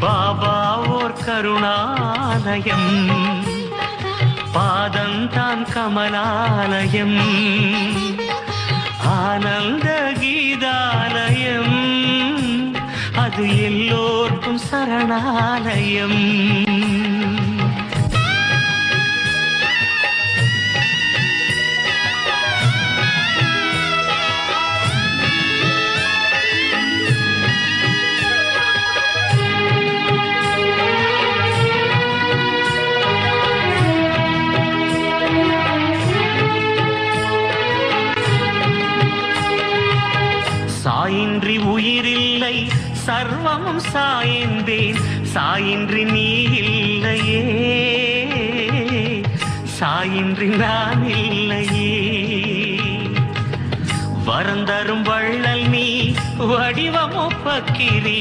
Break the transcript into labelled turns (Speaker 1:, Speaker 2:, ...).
Speaker 1: பாபா ஓர் கருணாலயம். பாதந்தான் கமலாலயம். ஆனந்த கீதாலயம். அது எல்லோர்க்கும் சரணாலயம். சாயின்றி உயிரில்லை சர்வமும் சாய்ந்தேன். சாயின்றி நீ இல்லையே சாயின்றி நான் இல்லையே வரந்தரும் வள்ளல் நீ வடிவமோ பக்கிரி